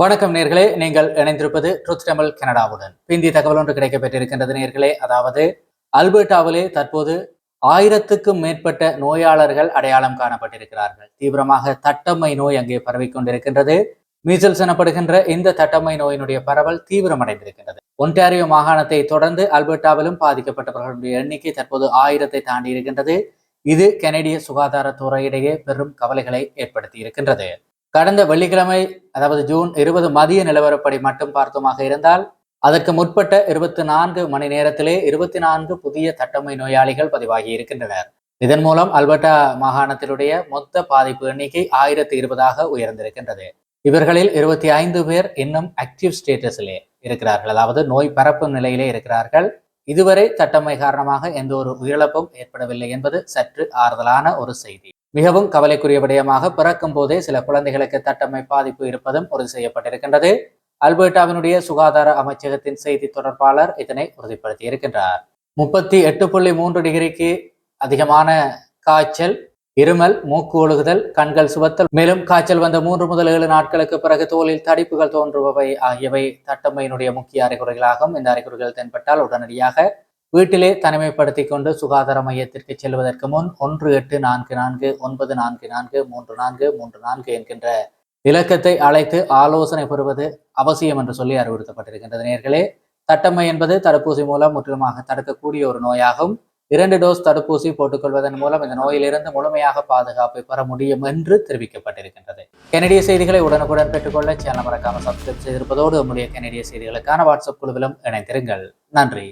வணக்கம் நேர்களே. நீங்கள் இணைந்திருப்பது ட்ரூத் டெம்பிள் கனடாவுடன். பிந்தி தகவல் ஒன்று கிடைக்கப்பட்டிருக்கின்றது நேர்களே. அதாவது அல்பர்டாவிலே தற்போது ஆயிரத்துக்கும் மேற்பட்ட நோயாளர்கள் அடையாளம் காணப்பட்டிருக்கிறார்கள். தீவிரமாக தட்டம்மை நோய் அங்கே பரவிக்கொண்டிருக்கின்றது மீசல்ஸ் எனப்படுகின்ற இந்த தட்டம்மை நோயினுடைய பரவல் தீவிரமடைந்திருக்கின்றது. ஒன்டாரியோ மாகாணத்தை தொடர்ந்து அல்பர்டாவிலும் பாதிக்கப்பட்டவர்களுடைய எண்ணிக்கை தற்போது ஆயிரத்தை தாண்டி இருக்கின்றது இது கனடிய சுகாதாரத்துறையிடையே பெரும் கவலைகளை ஏற்படுத்தி இருக்கின்றது கடந்த வெள்ளிக்கிழமை அதாவது ஜூன் இருபது மதிய நிலவரப்படி மட்டும் பார்த்தோமாக இருந்தால் அதற்கு முற்பட்ட இருபத்தி நான்கு மணி நேரத்திலே இருபத்தி நான்கு புதிய தட்டம்மை நோயாளிகள் பதிவாகி இருக்கின்றனர். இதன் மூலம் அல்பர்டா மாகாணத்தினுடைய மொத்த பாதிப்பு எண்ணிக்கை ஆயிரத்தி இருபதாக உயர்ந்திருக்கின்றது. இவர்களில் இருபத்தி ஐந்து பேர் இன்னும் ஆக்டிவ் ஸ்டேட்டஸிலே இருக்கிறார்கள். அதாவது நோய் பரப்பும் நிலையிலே இருக்கிறார்கள். இதுவரை தட்டம்மை காரணமாக எந்த ஒரு உயிரிழப்பும் ஏற்படவில்லை என்பது சற்று ஆறுதலான ஒரு செய்தி. மிகவும் கவலைக்குரிய விடயமாக பிறக்கும் போதே சில குழந்தைகளுக்கு தட்டம்மை பாதிப்பு இருப்பதும் உறுதி செய்யப்பட்டிருக்கின்றது. அல்பர்டாவினுடைய சுகாதார அமைச்சகத்தின் செய்தி தொடர்பாளர் இதனை உறுதிப்படுத்தி இருக்கின்றார். முப்பத்தி எட்டு புள்ளி மூன்று டிகிரிக்கு அதிகமான காய்ச்சல் இருமல் மூக்கு ஒழுகுதல் கண்கள் சுவத்தல் மேலும் காய்ச்சல் வந்த மூன்று முதல் ஏழு நாட்களுக்கு பிறகு தோலில் தடிப்புகள் தோன்றுபவை ஆகியவை தட்டம்மையினுடைய முக்கிய அறிகுறிகளாகும். இந்த அறிகுறிகள் தென்பட்டால் உடனடியாக வீட்டிலே தனிமைப்படுத்தி கொண்டு சுகாதார மையத்திற்கு செல்வதற்கு முன் ஒன்று எட்டு நான்கு நான்கு ஒன்பது நான்கு நான்கு மூன்று நான்கு மூன்று நான்கு என்கின்ற இலக்கத்தை அழைத்து ஆலோசனை பெறுவது அவசியம் என்று சொல்லி அறிவுறுத்தப்பட்டிருக்கின்றது. நேர்களே தட்டம்மை என்பது தடுப்பூசி மூலம் முற்றிலுமாக தடுக்கக்கூடிய ஒரு நோயாகும். இரண்டு டோஸ் தடுப்பூசி போட்டுக்கொள்வதன் மூலம் இந்த நோயிலிருந்து முழுமையாக பாதுகாப்பை பெற முடியும் என்று தெரிவிக்கப்பட்டிருக்கின்றது. கனடிய செய்திகளை உடனுக்குடன் பெற்றுக்கொள்ள சேனல் மறக்காமல் சப்ஸ்கிரைப் செய்திருப்பதோடு நம்முடைய கனடிய செய்திகளுக்கான வாட்ஸ்அப் குழுவிலும் இணைந்திருங்கள். நன்றி.